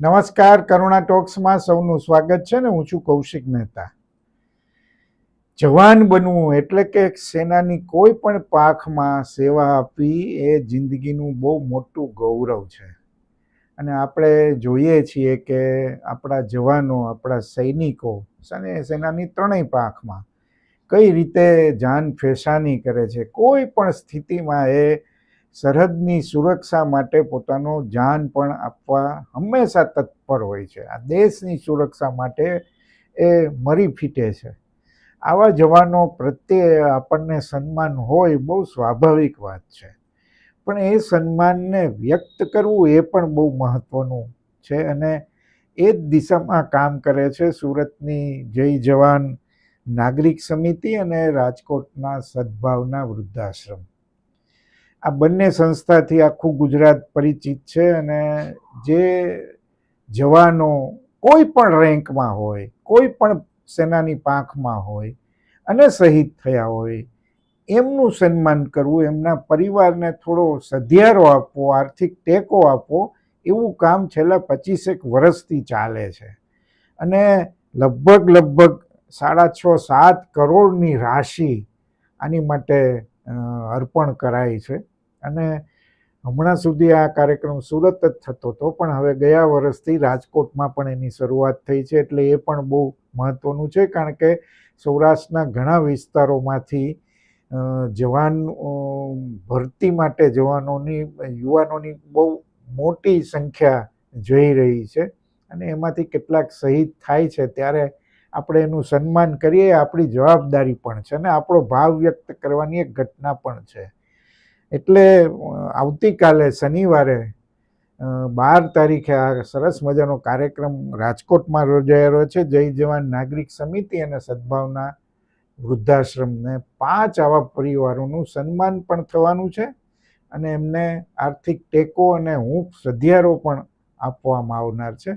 નમસ્કાર, કરુણા ટોક્સમાં સૌનું સ્વાગત છે ને હું છું કૌશિક મહેતા. જવાન બનવું એટલે કે સેનાની કોઈ પણ પાખમાં સેવા આપવી એ જિંદગીનું બહુ મોટું ગૌરવ છે. અને આપણે જોઈએ છીએ કે આપણા જવાનો, આપણા સૈનિકો અને સેનાની ત્રણેય પાંખમાં કઈ રીતે જાન ફેસાની કરે છે, કોઈ પણ સ્થિતિમાં એ સરહદની સુરક્ષા માટે પોતાનો જાન પણ આપવા હંમેશા તત્પર હોય છે. આ દેશની સુરક્ષા માટે એ મરી ફીટે છે. આવા જવાનો પ્રત્યે આપણને સન્માન હોય બહુ સ્વાભાવિક વાત છે. પણ એ સન્માનને વ્યક્ત કરવું એ પણ બહુ મહત્ત્વનું છે અને એ જ દિશામાં કામ કરે છે સુરતની જય જવાન નાગરિક સમિતિ અને રાજકોટના સદભાવના વૃદ્ધાશ્રમ. આ બંને સંસ્થાથી આખું ગુજરાત પરિચિત છે અને જે જવાનો કોઈ પણ રેન્કમાં હોય, કોઈ પણ સેનાની પાંખમાં હોય અને શહીદ થયા હોય, એમનું સન્માન કરવું, એમના પરિવારને થોડો સધિયારો આપવો, આર્થિક ટેકો આપવો, એવું કામ છેલ્લા પચીસેક વર્ષથી ચાલે છે. અને લગભગ લગભગ સાડા છ સાત કરોડની રાશિ આની માટે અર્પણ કરાય છે. અને હમણાં સુધી આ કાર્યક્રમ સુરત જ થતો હતો, પણ હવે ગયા વર્ષથી રાજકોટમાં પણ એની શરૂઆત થઈ છે, એટલે એ પણ બહુ મહત્ત્વનું છે, કારણ કે સૌરાષ્ટ્રના ઘણા વિસ્તારોમાંથી જવાન ભરતી માટે જવાનોની, યુવાનોની બહુ મોટી સંખ્યા જઈ રહી છે. અને એમાંથી કેટલાક શહીદ થાય છે, ત્યારે આપણે એનું સન્માન કરીએ આપણી જવાબદારી પણ છે અને આપણો ભાવ વ્યક્ત કરવાની એક ઘટના પણ છે. એટલે આવતીકાલે શનિવારે બાર તારીખે આ સરસ મજાનો કાર્યક્રમ રાજકોટમાં યોજાયેલો છે. જય જવાન નાગરિક સમિતિ અને સદભાવના વૃદ્ધાશ્રમને પાંચ આવા પરિવારોનું સન્માન પણ થવાનું છે અને એમને આર્થિક ટેકો અને હૂંફ, સધિયારો પણ આપવામાં આવનાર છે.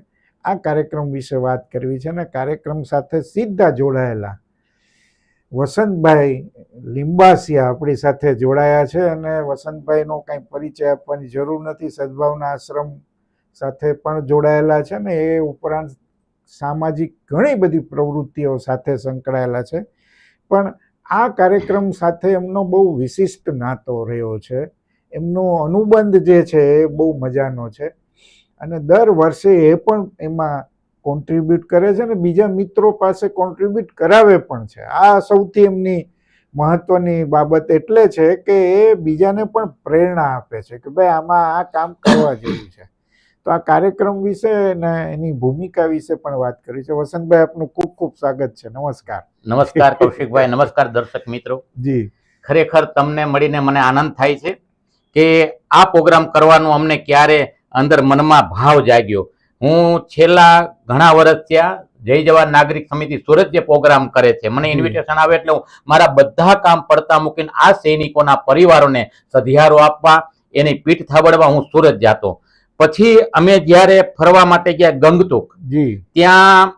આ કાર્યક્રમ વિશે વાત કરવી છે અને કાર્યક્રમ સાથે સીધા જોડાયેલા વસંતભાઈ લિંબાસિયા આપણી સાથે જોડાયા છે અને વસંતભાઈનો કાંઈ પરિચય આપવાની જરૂર નથી. સદભાવના આશ્રમ સાથે પણ જોડાયેલા છે ને એ ઉપરાંત સામાજિક ઘણી બધી પ્રવૃત્તિઓ સાથે સંકળાયેલા છે. પણ આ કાર્યક્રમ સાથે એમનો બહુ વિશિષ્ટ નાતો રહ્યો છે. એમનો અનુબંધ જે છે એ બહુ મજાનો છે. અને દર વર્ષે એ પણ એમાં કોન્ટ્રીબ્યુટ કરે છે ને બીજા મિત્રો પાસે કોન્ટ્રીબ્યુટ કરાવે પણ છે. આ સૌથી એમની મહત્વની બાબત એટલે છે કે એ બીજાને પણ પ્રેરણા આપે છે કે ભાઈ આમાં આ કામ કરવા જેવું છે. તો આ કાર્યક્રમ વિશે ને એની ભૂમિકા વિશે પણ વાત કરી છે. વસંતભાઈ આપનું ખૂબ ખૂબ સ્વાગત છે. નમસ્કાર. નમસ્કાર કૌશિકભાઈ નમસ્કાર દર્શક મિત્રો. જી. ખરેખર તમને મળીને મને આનંદ થાય છે કે આ પ્રોગ્રામ કરવાનું અમને ક્યારે અંદર મનમાં ભાવ જાગ્યો. હું છેલ્લા ઘણા વર્ષ થયા જય જવાન નાગરિક સમિતિ સુરત જે પ્રોગ્રામ કરે છે મને ઇન્વિટેશન આવે એટલે હું મારા બધા કામ પડતા મૂકીને આ સૈનિકોના પરિવારોને સધિયારો આપવા એની પીઠ થાબડવા હું સુરત જાતો. પછી અમે જ્યારે ફરવા માટે ગયા ગંગતુક જી. ત્યાં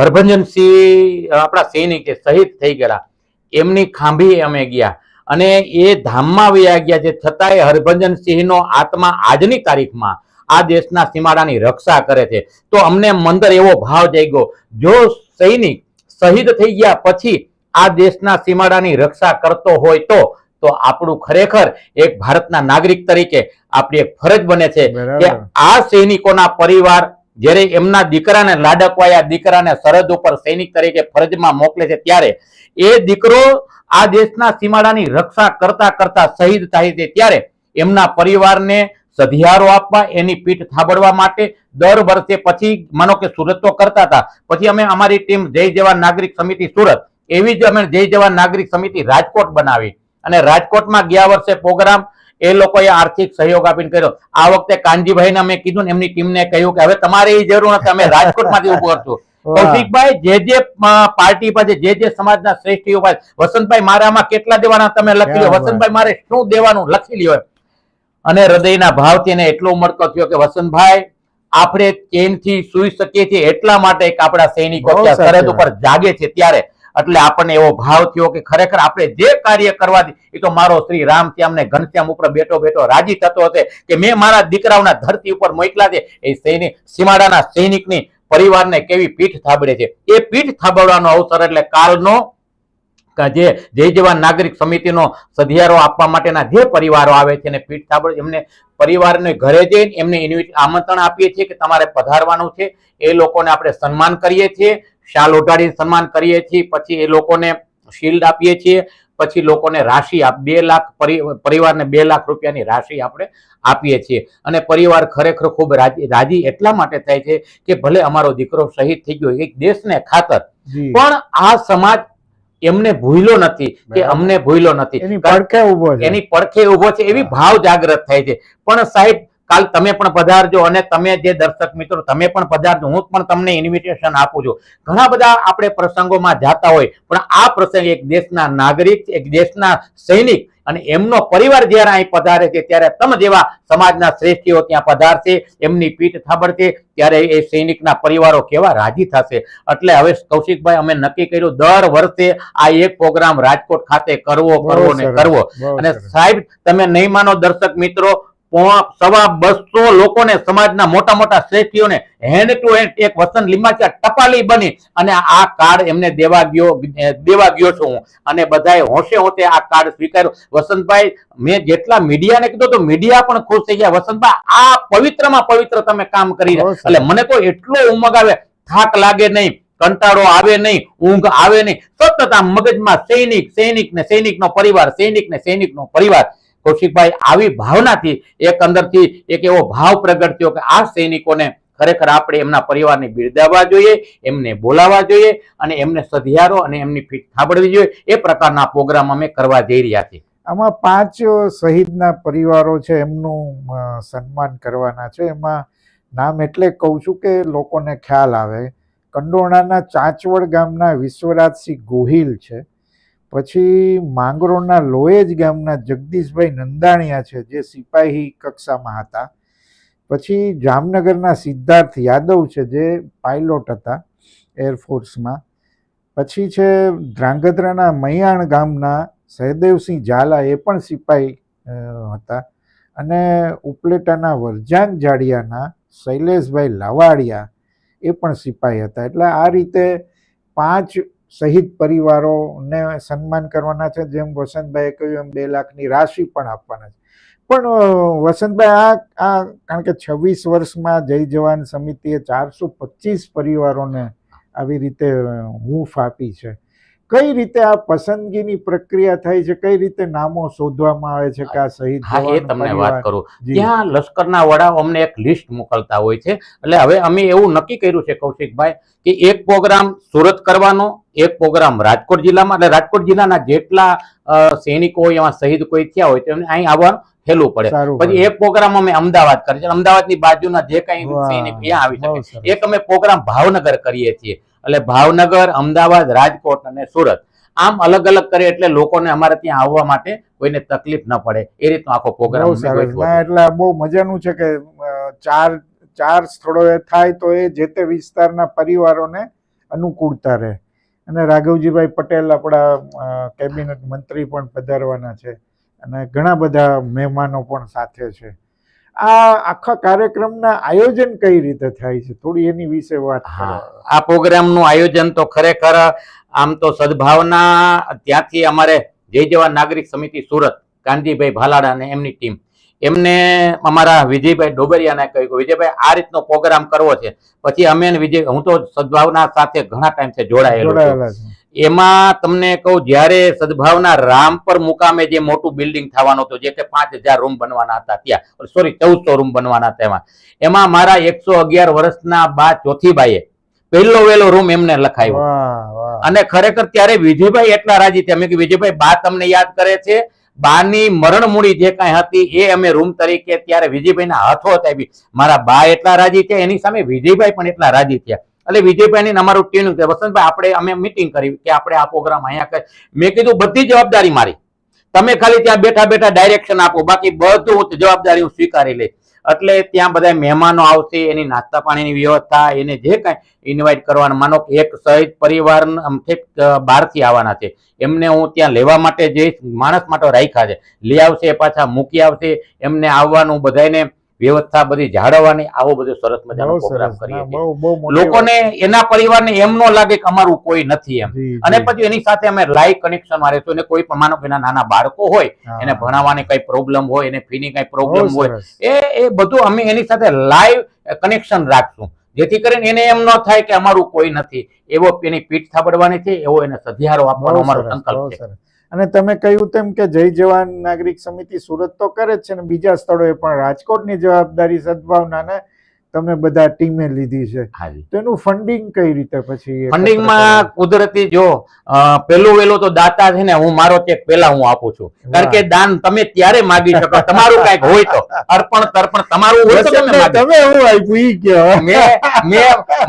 હરભજનસિંહ હરભંજનસિંહ આપણા સૈનિક જે શહીદ થઈ ગયેલા. એમની ખાંભી અમે ગયા. અને એ ધામમાં વયા ગયા છે. છતાંય હરભજનસિંહનો આત્મા આજની તારીખમાં આ દેશના સીમાડાની રક્ષા કરે છે. તો અમને મંદર એવો ભાવ જાગ્યો. જો સૈનિક શહીદ થઈ ગયા પછી આ દેશના સીમાડાની રક્ષા કરતો હોય તો તો આપણું ખરેખર એક ભારતના નાગરિક તરીકે આપણી એક ફરજ બને છે કે આ સૈનિકોના પરિવાર જ્યારે એમના દીકરાને લાડકવાયા દીકરાને સરહદ ઉપર સૈનિક તરીકે ફરજમાં મોકલે છે ત્યારે એ દીકરો આ દેશના સીમાડાની રક્ષા કરતા કરતા શહીદ થાય છે ત્યારે એમના પરિવારને સધિયારો આપવા, એની પીઠ થાબડવા માટે દર વર્ષે પછી, માનો કે સુરત તો કરતા હતા, પછી અમે અમારી ટીમ જય જવાન નાગરિક સમિતિ સુરત, એવી જ અમે જય જવાન નાગરિક સમિતિ રાજકોટ બનાવી અને રાજકોટમાં ગયા વર્ષે પ્રોગ્રામ, એ લોકોએ આર્થિક સહયોગ આપીને કર્યો આ વખતે કાનજીભાઈને અમે કીધું ને એમની ટીમને કહ્યું કે હવે તમારે એ જરૂર નથી, અમે રાજકોટમાંથી ઉભું કરશું. કૌશિકભાઈ જે જે પાર્ટી પાસે જે જે સમાજના શ્રેષ્ઠીઓ પાસે વસંતભાઈ મારામાં કેટલા દેવાના તમે લખી લો વસંતભાઈ મારે શું દેવાનું લખી લ્યો અને હૃદયના ભાવથી એને એટલો ઉમળકો થયો કે વસંતભાઈ આપણે ચેનથી સુઈ શકીએ છીએ એટલા માટે કે આપણા સૈનિકો સરહદ ઉપર જાગે છે ત્યારે. એટલે આપણને એવો ભાવ થયો કે ખરેખર આપણે જે કાર્ય કરવાથી એ તો મારો શ્રી રામશ્યામ ને ઘનશ્યામ ઉપર બેઠો બેઠો રાજી થતો હશે કે મેં મારા દીકરાઓના ધરતી ઉપર મોકલા છે. એ સૈનિક સીમાડાના સૈનિકની પરિવારને કેવી પીઠ થાબડે છે? એ પીઠ થાબડવાનો અવસર એટલે કાલનો જે જય જવાન નાગરિક સમિતિનો સધિયારો આપવા માટેના જે પરિવારો આવે છે એને પીઠ થાબડ, એમને પરિવારને ઘરે જઈને એમને ઇન્વિટ આમંત્રણ આપીએ છીએ કે તમારે પધારવાનું છે. એ લોકોને આપણે સન્માન કરીએ છીએ, શાલ ઓઢાડીને સન્માન કરીએ છીએ, પછી એ લોકોને શિલ્ડ આપીએ છીએ. પછી લોકોને રાશિ આપ બે લાખ પરિવારને બે લાખ રૂપિયાની રાશિ આપણે આપીએ છીએ. અને પરિવાર ખરેખર ખૂબ રાજી એટલા માટે થાય છે કે ભલે અમારો દીકરો શહીદ થઈ ગયો એક દેશને ખાતર. પણ આ સમાજ એમને ભૂલ્યો નથી કે અમને ભૂલ્યો નથી. એની પડખે ઊભો છે. એની પડખે ઊભો છે એવી ભાવ જાગૃત થાય છે. પણ સાહેબ કાલ તમે પણ પધારજો અને તમે જે દર્શક મિત્રો તમે પણ પધારજો. હું પણ તમને ઇન્વિટેશન આપું છું. ઘણા બધા આપણે પ્રસંગોમાં જાતા હોય પણ આ પ્રસંગ એક દેશના નાગરિક એક દેશના સૈનિક અને એમનો પરિવાર જ્યારે અહીં પધારે છે ત્યારે તમ જેવા સમાજના શ્રેષ્ઠીઓ ત્યાં પધારશે એમની પીઠ થાબડશે ત્યારે એ સૈનિકના પરિવારો કેવા રાજી થશે. એટલે હવે કૌશિકભાઈ અમે નક્કી કર્યું દર વર્ષે આ એક પ્રોગ્રામ રાજકોટ ખાતે કરવો કરવો ને કરવો. અને સાહેબ તમે નહીં માનો દર્શક મિત્રો સવા બસો લોકોને સમાજના મોટા મોટા શ્રેષ્ઠીઓને હેન્ડ ટુ હેન્ડ એક વસંત લીમાચા ટપાલી બની અને આ કાર્ડ એમને દેવા ગયો દેવા ગયો છું હું. અને બધાએ હોંશે હોંશે આ કાર્ડ સ્વીકાર્યો. વસંતભાઈ, મેં જેટલા મીડિયાને કીધું તો મીડિયા પણ ખુશ થઈ ગયા. વસંતભાઈ, આ પવિત્રમાં પવિત્ર તમે કામ કરી રહ્યા. એટલે મને તો એટલો ઉમગ આવે, થાક લાગે નહીં, કંટાળો આવે નહીં, ઊંઘ આવે નહીં. સતત આ મગજમાં સૈનિક સૈનિક ને સૈનિકનો પરિવાર, સૈનિક ને સૈનિકનો પરિવાર. કૌશિકભાઈ, આવી ભાવનાથી એક અંદરથી એક એવો ભાવ પ્રગટ થયો કે આ સૈનિકોને ખરેખર આપણે એમના પરિવારને બિરદાવવા જોઈએ, એમને બોલાવવા જોઈએ અને એમને સધિયારો અને એમની ફીટ થાબડવી જોઈએ. એ પ્રકારના પ્રોગ્રામ અમે કરવા જઈ રહ્યા છીએ. આમાં પાંચ શહીદના પરિવારો છે એમનું સન્માન કરવાના છે. એમાં નામ એટલે કહું છું કે લોકોને ખ્યાલ આવે. કંડોણાના ચાંચવડ ગામના વિશ્વરાજસિંહ ગોહિલ છે. પછી માંગરોળના લોએજ ગામના જગદીશભાઈ નંદાણીયા છે, જે સિપાહી કક્ષામાં હતા. પછી જામનગરના સિદ્ધાર્થ યાદવ છે, જે પાયલોટ હતા એરફોર્સમાં. પછી છે ધ્રાંગધ્રાના મૈયાણ ગામના સહદેવસિંહ ઝાલા, એ પણ સિપાહી હતા. અને ઉપલેટાના વરજાન જાડિયાના શૈલેષભાઈ લાવાડિયા, એ પણ સિપાહી હતા. એટલે આ રીતે પાંચ શહીદ પરિવારોને સન્માન કરવાના છે. જેમ વસંતભાઈએ કહ્યું, એમ બે લાખની રાશિ પણ આપવાના છે. પણ વસંતભાઈ, આ આ, કારણ કે છવ્વીસ વર્ષમાં જય જવાન સમિતિએ ચારસો પચીસ પરિવારોને આવી રીતે હૂંફ આપી છે. કઈ રીતે આ પસંદગીની પ્રક્રિયા થાય છે? કઈ રીતે નામો શોધવામાં આવે છે કે આ શહીદ હા એ તમને વાત કરું. ત્યાં લશ્કરના વડાઓ અમને એક લિસ્ટ મોકલતા હોય છે. એટલે હવે અમે એવું નક્કી કર્યું છે કૌશિકભાઈ કે એક પ્રોગ્રામ સુરત કરવાનો એક પ્રોગ્રામ રાજકોટ જિલ્લામાં. એટલે રાજકોટ જિલ્લાના જેટલા સૈનિકો હોય એમાં શહીદ કોઈ થયા હોય તેમને અહીં આવવાનું હેલું પડે. પછી એક પ્રોગ્રામ અમે અમદાવાદ કરીએ અમદાવાદની બાજુના જે કઈ સૈનિક ત્યાં આવી શકે. એક અમે પ્રોગ્રામ ભાવનગર કરીએ છીએ. એટલે ભાવનગર અમદાવાદ રાજકોટ અને સુરત. આમ અલગ અલગ કરીએ એટલે લોકોને અમારે ત્યાં આવવા માટે કોઈને તકલીફ ન પડે. એ રીતનો આખો પ્રોગ્રામ એટલે બહુ મજાનું છે કે ચાર ચાર સ્થળોએ થાય તો એ જે તે વિસ્તારના પરિવારોને અનુકૂળતા રહે. અને રાઘવજીભાઈ પટેલ આપણા કેબિનેટ મંત્રી પણ પધારવાના છે. અને ઘણા બધા મહેમાનો પણ સાથે છે. આ આખા કાર્યક્રમના આયોજન કઈ રીતે થાય છે? થોડી એની વિશે વાત આ પ્રોગ્રામનું આયોજન તો ખરેખર આમ તો સદભાવના ત્યાંથી અમારે જય જવાન નાગરિક સમિતિ સુરત કાનજીભાઈ ભાલાડા અને એમની ટીમ. એમને અમારા વિજયભાઈ ડોબરિયાને કહ્યું કે વિજયભાઈ આ રીતનો પ્રોગ્રામ કરવો છે. પછી અમે વિજય હું તો સદભાવના સાથે ઘણા ટાઈમથી જોડાયેલો છું. જોડાયેલા છે. એમાં તમને કહું જ્યારે સદભાવના રામ પર મુકામે જે મોટું બિલ્ડિંગ થવાનું હતું જે કે પાંચ હજાર રૂમ બનવાના હતા ત્યાં સોરી ચૌદસો રૂમ બનવાના હતા એમાં. એમાં મારા એકસો અગિયાર વર્ષના બા ચોથીબાઈએ પહેલો વહેલો રૂમ એમને લખાયો. અને ખરેખર ત્યારે વિજયભાઈ એટલા રાજી થયા. મેં કીધું વિજયભાઈ બા તમને યાદ કરે છે? બાની મરણ મૂડી જે કાંઈ હતી એ અમે રૂમ તરીકે ત્યારે વિજયભાઈના હાથો હતા મારા બા એટલા રાજી થયા એની સામે વિજયભાઈ પણ એટલા રાજી થયા. એટલે વિજયભાઈ ને અમારું છે. વસંતભાઈ, આપણે, અમે મિટિંગ કરી કે આપણે આ પ્રોગ્રામ અહીંયા કરી. મેં કીધું, બધી જવાબદારી મારી. તમે ખાલી ત્યાં બેઠા બેઠા ડાયરેક્શન આપો. બાકી બધું જવાબદારી હું સ્વીકારી લઈશ. એટલે ત્યાં બધા મહેમાનો આવશે, એની નાસ્તા પાણીની વ્યવસ્થા, એને જે કાંઈ ઇન્વાઇટ કરવાનું. માનો કે એક સહિત પરિવાર બહારથી આવવાના છે. એમને હું ત્યાં લેવા માટે જઈશ. માણસ માટે રાખ્યા છે. લઈ આવશે, પાછા મૂકી આવશે. એમને આવવાનું બધાને વ્યવસ્થા બધી જાળવવાની આવો બધો સરસ મજાનો પ્રોગ્રામ કરીએ છીએ. લોકોને એના પરિવારને એમ ન લાગે કે અમારું કોઈ નથી એમ. અને પછી એની સાથે અમે લાઈવ કનેક્શન મારે તો એને કોઈ પણ માનો કે નાના બાળકો હોય એને ભણાવવાની કઈ પ્રોબ્લેમ હોય એને ફીની કઈ પ્રોબ્લેમ હોય એ એ બધું અમે એની સાથે લાઈવ કનેક્શન રાખશું. જેથી કરીને એને એમ ન થાય કે અમારું કોઈ નથી. એવો એની પીઠ થાબડવાની છે એવો એને સધિયારો આપવાનો અમારો સંકલ્પ છે. અને તમે કહ્યું તેમ કે જય જવાન નાગરિક સમિતિ સુરત તો કરે જ છે ને બીજા સ્થળોએ પણ રાજકોટની જવાબદારી સદભાવનાને તમે બધા ટીમે લીધી છે. તો એનું ફંડિંગ કઈ રીતે પછી ફંડિંગમાં કુદરતી જો પેલું વેલું તો દાતા છે ને હું મારો ચેક પેલા હું આપું છું. કારણ કે દાન તમે ત્યારે માગી શકો તમારું કંઈક હોય તો. અર્પણ તર્પણ તમારું હોય તો તમે તમે હું આપ્યું ઈ કે મેં મે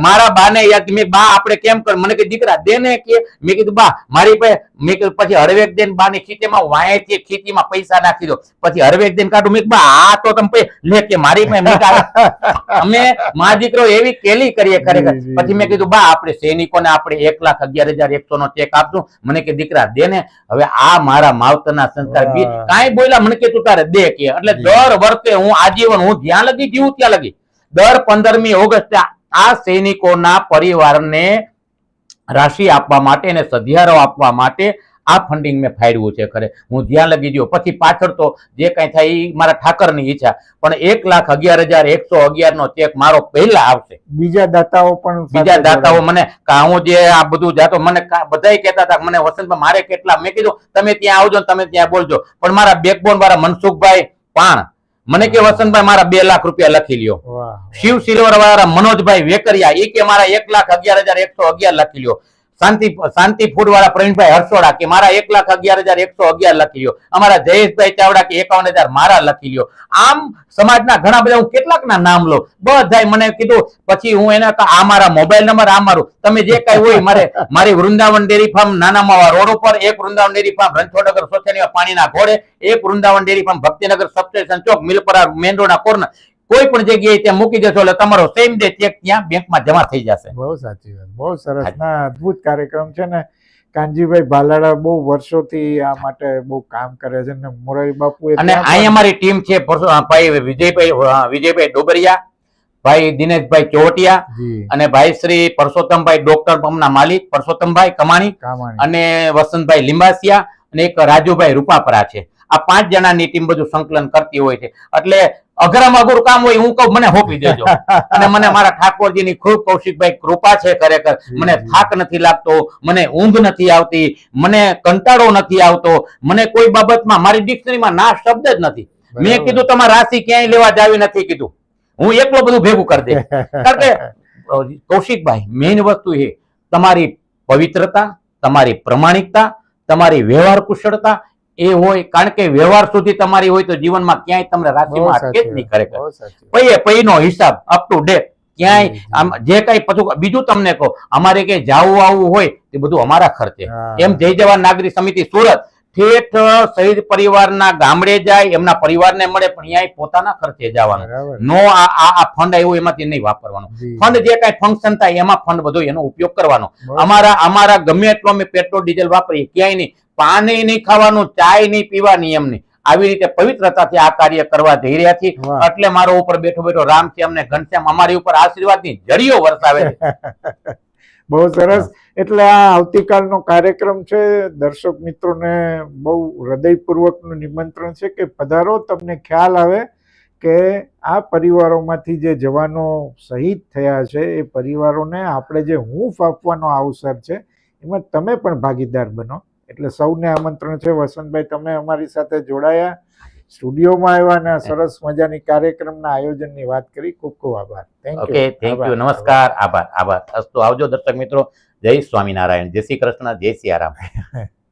મારા બાને યાદ મેં બા આપણે કેમ કર મને કે દીકરા દે ને કે. મેં કીધું બા મારી પાસે મેં પછી હળવેક દેન બાની ખીચીમાં વાંયથી ખીચીમાં પૈસા નાખી દો. પછી હળવેક દેન કાઢું મેં બા આ તો તમે લે કે મારી અમે મા દીકરો એવી કેલી કરીએ ખરેખર. પછી મેં કીધું બા આપણે સૈનિકોને આપણે એક લાખ અગિયાર હજાર એકસો નો ચેક આપશું મને કે દીકરા દે ને. હવે આ મારા માવતરના સંસ્કાર. બી. કાંઈ બોલ્યા મને કે તું તારે દે કે. એટલે દર વર્ષે હું આજીવન હું જ્યાં લગી જીવું ત્યાં લગી. દર પંદરમી ઓગસ્ટે આ સૈનિકોના પરિવારને રાશિ આપવા માટે અને સધિયારો આપવા માટે આ ફંડિંગ મેં ફાળવ્યું છે ખરે. હું ધ્યાન લગી ગયો પછી પાછળ તો જે કાંઈ થાય એ મારા ઠાકરની ઈચ્છા. પણ એક લાખ અગિયાર હજાર એકસો અગિયાર નો ચેક મારો પહેલા આવશે. બીજા દાતાઓ પણ બીજા દાતાઓ મને હું જે આ બધું જાતો મને બધાય કહેતા હતા મને વસંતભાઈ મારે કેટલા? મેં કીધું તમે ત્યાં આવજો તમે ત્યાં બોલજો. પણ મારા બેકબોન વાળા મનસુખભાઈ પાણ મને કે વસંતભાઈ મારા બે લાખ રૂપિયા લખી લ્યો. શિવ સિલ્વર વાળા મનોજભાઈ વેકરિયા એ કે મારા એક લાખ અગિયાર હજાર એકસો અગિયાર લખી લ્યો. શાંતિ શાંતિ ફૂડ વાળા પ્રવીણભાઈ હર્ષોડા કે મારા એક લાખ અગિયાર હજાર એકસો અગિયાર લખી લ્યો. અમારા જયેશભાઈ ચાવડા કે એકાવન હજાર મારા લખી લ્યો. આમ સમાજના ઘણા બધા, હું કેટલાકના નામ લો બધાય મને કીધું, પછી હું એને આ મારા મોબાઈલ નંબર, આ મારું. તમે જે કઈ હોય મારે, મારી વૃંદાવન ડેરી ફાર્મ નાના માવા રોડ ઉપર, એક વૃંદાવન ડેરી ફાર્મ, રણછોડનગર સોસાયટીમાં પાણીના ઘોડે, એક Vrindavan dairy farm, Bhaktinagar substation ચોક, મિલપરા મેન રોડના કોર્નર. કોઈ પણ જગ્યાએ ત્યાં મૂકી દેશો એટલે તમારો સેમ ડે ચેક ત્યાં બેંકમાં જમા થઈ જશે. બહુ સાચી વાત. બહુ સરસ. ના અદ્ભુત કાર્યક્રમ છે ને. કાનજીભાઈ ભાલાડા બહુ વર્ષોથી આ માટે બહુ કામ કરે છે ને. મોરારી બાપુ અને અહીં અમારી ટીમ છે ભાઈ વિજયભાઈ વિજયભાઈ ડોબરિયા ભાઈ દિનેશભાઈ ચોટિયા અને ભાઈ શ્રી પરસોત્તમભાઈ ડોક્ટર પંપના માલિક પરસોત્તમભાઈ કમાણી કામાણી. અને વસંતભાઈ લિંબાસિયા અને એક રાજુભાઈ રૂપાપરા છે. આ પાંચ જણાની ટીમ બધું સંકલન કરતી હોય છે. એટલે અઘરામાં અઘરું કામ હોય હું કહું મને હોપી દેજો. અને મને મારા ઠાકોરજીની ખૂબ કૌશિકભાઈ કૃપા છે ખરેખર. મને થાક નથી લાગતો મને ઊંઘ નથી આવતી મને કંટાળો નથી આવતો મને કોઈ બાબતમાં મારી ડિક્શનરીમાં ના શબ્દ જ નથી. મેં કીધું તમારે રાશિ ક્યાંય લેવા જાવી નથી કીધું. હું એકલો બધું ભેગું કરી દે કારણ કે કૌશિકભાઈ મેઇન વસ્તુ એ તમારી પવિત્રતા તમારી પ્રમાણિકતા તમારી વ્યવહાર કુશળતા એ હોય કારણ કે વ્યવહાર સુધી તમારી હોય તો જીવનમાં ક્યાંય તમને રાશિમાં અટકે જ નહીં કરે ખરેખર. પૈયે પૈનો હિસાબ અપ ટુ ડેટ ક્યાંય આમ જે કઈ પછી બીજું તમને કહો અમારે કઈ જાવું આવવું હોય તે બધું અમારા ખર્ચે. એમ જય જવાન નાગરિક સમિતિ સુરત. ઠેઠ શહીદ પરિવારના ગામડે જાય એમના પરિવારને મળે પણ અહીંયા પોતાના ખર્ચે જવાનું. નો આ આ ફંડ આવ્યો એમાંથી નહીં વાપરવાનો. ફંડ જે કઈ ફંક્શન થાય એમાં ફંડ બધો એનો ઉપયોગ કરવાનો. અમારા અમારા ગમે એટલો અમે પેટ્રોલ ડીઝલ વાપરીએ ક્યાંય નહીં. પાણી નહીં ખાવાનું ચાય નહીં પીવાની એમની નહીં. આવી રીતે પવિત્રતાથી આ કાર્ય કરવા જઈ રહ્યા છીએ. એટલે મારો ઉપર બેઠો બેઠો રામ છે અમને ઘનશ્યામ અમારી ઉપર આશીર્વાદની જરીઓ વરસાવે છે. બહુ સરસ. એટલે આ આવતીકાલનો કાર્યક્રમ છે દર્શક મિત્રોને બહુ હૃદયપૂર્વકનું નિમંત્રણ છે કે પધારો તમને ખ્યાલ આવે કે આ પરિવારોમાંથી જે જવાનો શહીદ થયા છે એ પરિવારોને આપણે જે હૂંફ આપવાનો અવસર છે એમાં તમે પણ ભાગીદાર બનો. એટલે સૌને આમંત્રણ છે. વસંતભાઈ તમે અમારી સાથે જોડાયા. સ્ટુડિયોમાં આવ્યા અને આ સરસ મજાની કાર્યક્રમના આયોજનની વાત કરી. ખૂબ ખૂબ આભાર. Thank you okay thank you નમસ્કાર. આભાર. આભાર. અસ્તુ આવજો દર્શક મિત્રો. જય સ્વામિનારાયણ. જય શ્રી કૃષ્ણ. જય સિયારામ